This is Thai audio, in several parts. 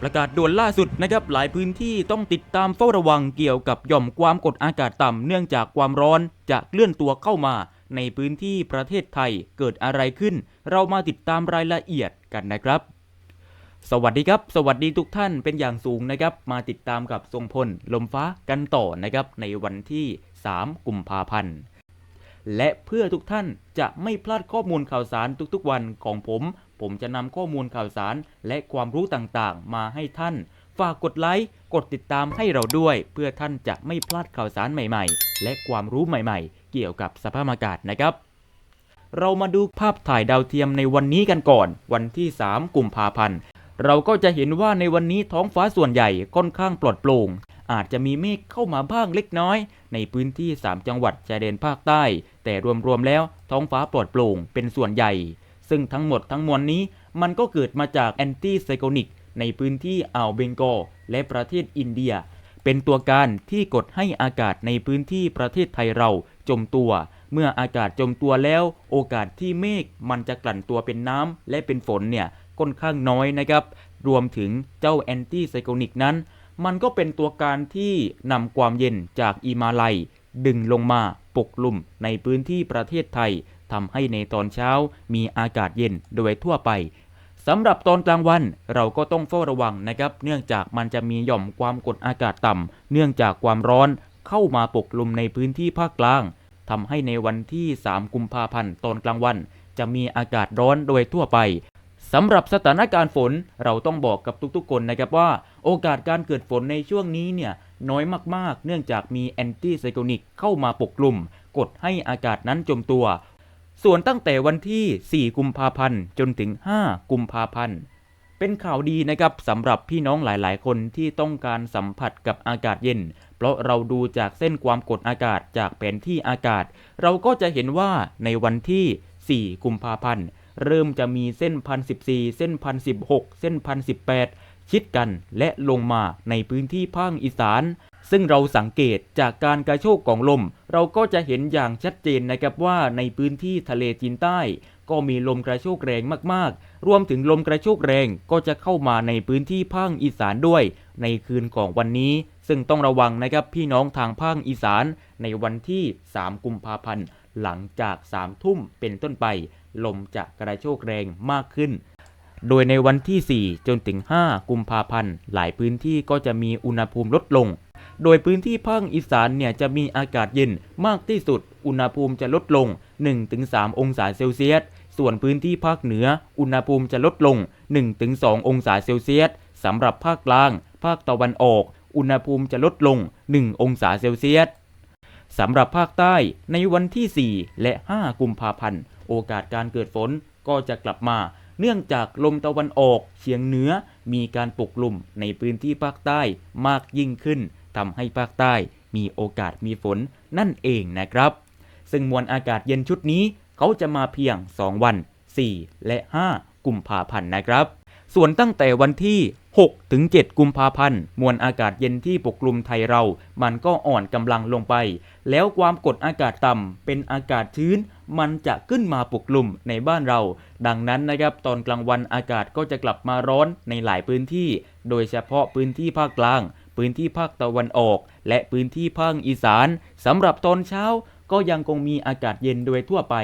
ประกาศด่วนล่าสุดนะครับหลายพื้นที่ต้องติดตามเฝ้าระวังเกี่ยวกับหย่อมความกดอากาศต่ำเนื่องจากความร้อนจะเคลื่อนตัวเข้ามา ในพื้นที่ประเทศไทยเกิดอะไรขึ้น เรามาติดตามรายละเอียดกันนะครับ สวัสดีครับ สวัสดีทุกท่านเป็นอย่างสูงนะครับ มาติดตามกับทรงพลลมฟ้ากันต่อนะครับ ในวันที่ 3 กุมภาพันธ์และเพื่อทุกท่านจะไม่พลาดข้อมูลข่าวสารทุกๆวันของผม ผมจะนำข้อมูลข่าวสารและความรู้ต่างๆ มาให้ท่าน ฝากกดไลค์ กดติดตามให้เราด้วย เพื่อท่านจะไม่พลาดข่าวสารใหม่ๆ และความรู้ใหม่ๆ เกี่ยวกับสภาพอากาศนะครับ เรามาดูภาพถ่ายดาวเทียมในวันนี้กันก่อน วันที่ 3 กุมภาพันธ์ เราก็จะเห็นว่าในวันนี้ท้องฟ้าส่วนใหญ่ค่อนข้างปลอดโปร่ง อาจจะมีเมฆเข้ามาบ้างเล็กน้อย ในพื้นที่ 3 จังหวัดชายแดนภาคใต้ แต่รวมๆแล้วท้องฟ้าปลอดโปร่งเป็นส่วนใหญ่ ซึ่งทั้งหมดทั้งมวลนี้มันก็เกิดมาจากแอนตี้ไซโคนิกในพื้นที่อ่าวเบงกอลและประเทศอินเดีย เป็นตัวการที่กดให้อากาศในพื้นที่ประเทศไทยเราจมตัว เมื่ออากาศจมตัวแล้ว โอกาสที่เมฆมันจะกลั่นตัวเป็นน้ำและเป็นฝนเนี่ยค่อนข้างน้อยนะครับ รวมถึงเจ้าแอนตี้ไซโคนิกนั้น มันก็เป็นตัวการที่นำความเย็นจากอิมาลัย ดึงลงมา ปกคลุมในพื้นที่ประเทศไทยทำให้ในตอนเช้ามีอากาศเย็นโดยทั่วไปสำหรับตอนกลางวันเราก็ต้องเฝ้าระวังนะครับ เนื่องจากมันจะมีหย่อมความกดอากาศต่ำเนื่องจากความร้อนเข้ามาปกคลุมในพื้นที่ภาคกลางทำให้ในวันที่ 3 กุมภาพันธ์ตอนกลางวัน จะมีอากาศร้อนโดยทั่วไป สำหรับสถานการณ์ฝนเราต้องบอกกับทุกๆคนนะครับว่า โอกาสการเกิดฝนในช่วงนี้เนี่ยน้อยมากๆ เนื่องจากมีแอนตี้ไซโคนิกเข้ามาปกคลุมกดให้อากาศนั้นจมตัว ส่วนตั้งแต่วันที่ 4 กุมภาพันธ์จนถึง 5 กุมภาพันธ์เป็นข่าวดีนะครับสำหรับพี่น้องหลายๆ คนที่ต้องการสัมผัสกับอากาศเย็น เพราะเราดูจากเส้นความกดอากาศจากแผนที่อากาศ เราก็จะเห็นว่าในวันที่ 4 กุมภาพันธ์ เริ่มจะมีเส้นพันสิบสี่เส้นพันสิบหกเส้นพันสิบแปดชิดกันและลงมาในพื้นที่ภาคอีสาน ซึ่งเราสังเกตจากการกระโชกของลม เราก็จะเห็นอย่างชัดเจนนะครับว่าในพื้นที่ทะเลจีนใต้ ก็มีลมกระโชกแรงมากๆ รวมถึงลมกระโชกแรงก็จะเข้ามาในพื้นที่ภาคอีสานด้วย ในคืนของวันนี้ ซึ่งต้องระวังนะครับพี่น้องทางภาคอีสานในวันที่ 3 กุมภาพันธ์ หลังจาก 3 ทุ่มเป็นต้นไป ลมจะกระโชกแรงมากขึ้น โดยในวันที่ 4 จนถึง 5 กุมภาพันธ์ หลายพื้นที่ก็จะมีอุณหภูมิลดลง โดยพื้นที่ภาคอีสานเนี่ยจะมีอากาศเย็นมากที่สุด อุณหภูมิจะลดลง 1-3 องศาเซลเซียส ส่วนพื้นที่ภาคเหนือ อุณหภูมิจะลดลง 1-2 องศาเซลเซียสสำหรับภาคกลาง ภาคตะวันออก อุณหภูมิจะลดลง 1 องศาเซลเซียส สำหรับภาคใต้ในวันที่ 4 และ 5 กุมภาพันธ์ โอกาสการเกิดฝนก็จะกลับมา เนื่องจากลมตะวันออกเฉียงเหนือมีการปกคลุมในพื้นที่ภาคใต้มากยิ่งขึ้นทำให้ภาคใต้มีโอกาสมีฝนนั่นเองนะครับ ซึ่งมวลอากาศเย็นชุดนี้ เขาจะมาเพียง 2 วัน 4 และ 5 กุมภาพันธ์นะครับ ส่วนตั้งแต่วันที่ 6 ถึง 7 กุมภาพันธ์ มวลอากาศเย็นที่ปกคลุมไทยเรา มันก็อ่อนกำลังลงไป แล้วความกดอากาศต่ำเป็นอากาศชื้น มันจะขึ้นมาปกคลุมในบ้านเรา ดังนั้นนะครับตอนกลางวันอากาศก็จะกลับมาร้อนในหลายพื้นที่ โดยเฉพาะพื้นที่ภาคกลาง พื้นที่ภาคตะวันออก และพื้นที่ภาคอีสานสำหรับตอนเช้าก็ยังคงมีอากาศเย็นโดยทั่วไป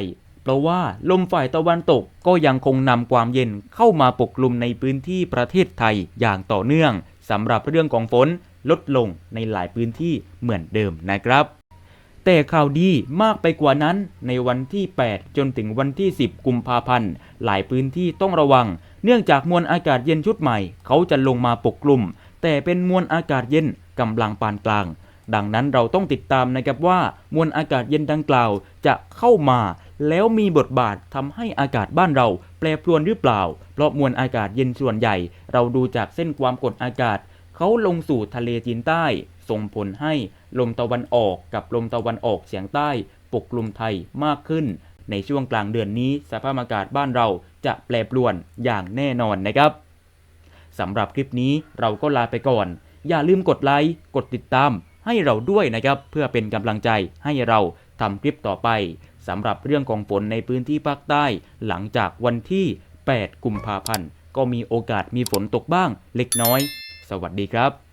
เพราะว่าลมฝ่ายตะวันตกก็ยังคงนำความเย็นเข้ามาปกคลุมในพื้นที่ประเทศไทยอย่างต่อเนื่องสำหรับเรื่องของฝนลดลงในหลายพื้นที่เหมือนเดิมนะครับ แต่ข่าวดีมากไปกว่านั้นในวันที่ 8 จนถึงวันที่ 10 กุมภาพันธ์ หลายพื้นที่ต้องระวัง เนื่องจากมวลอากาศเย็นชุดใหม่ เขาจะลงมาปกคลุม แต่เป็นมวลอากาศเย็นกำลังปานกลาง ดังนั้นเราต้องติดตามนะครับว่า มวลอากาศเย็นดังกล่าวจะเข้ามา แล้วมีบทบาททำให้อากาศบ้านเราแปรปรวนหรือเปล่า เพราะมวลอากาศเย็นส่วนใหญ่ เราดูจากเส้นความกดอากาศ เขาลงสู่ทะเลจีนใต้ ส่งผลให้ลมตะวันออกกับลมตะวันออกเฉียงใต้ปกคลุมไทยมากขึ้น ในช่วงกลางเดือนนี้ สภาพอากาศบ้านเราจะแปรปรวนอย่างแน่นอนนะครับสำหรับคลิปนี้เราก็ลาไปก่อน อย่าลืมกดไลค์กดติดตามให้เราด้วยนะครับ เพื่อเป็นกำลังใจให้เราทำคลิปต่อไป สำหรับเรื่องของฝนในพื้นที่ภาคใต้ หลังจากวันที่ 8 กุมภาพันธ์ ก็มีโอกาสมีฝนตกบ้างเล็กน้อย สวัสดีครับ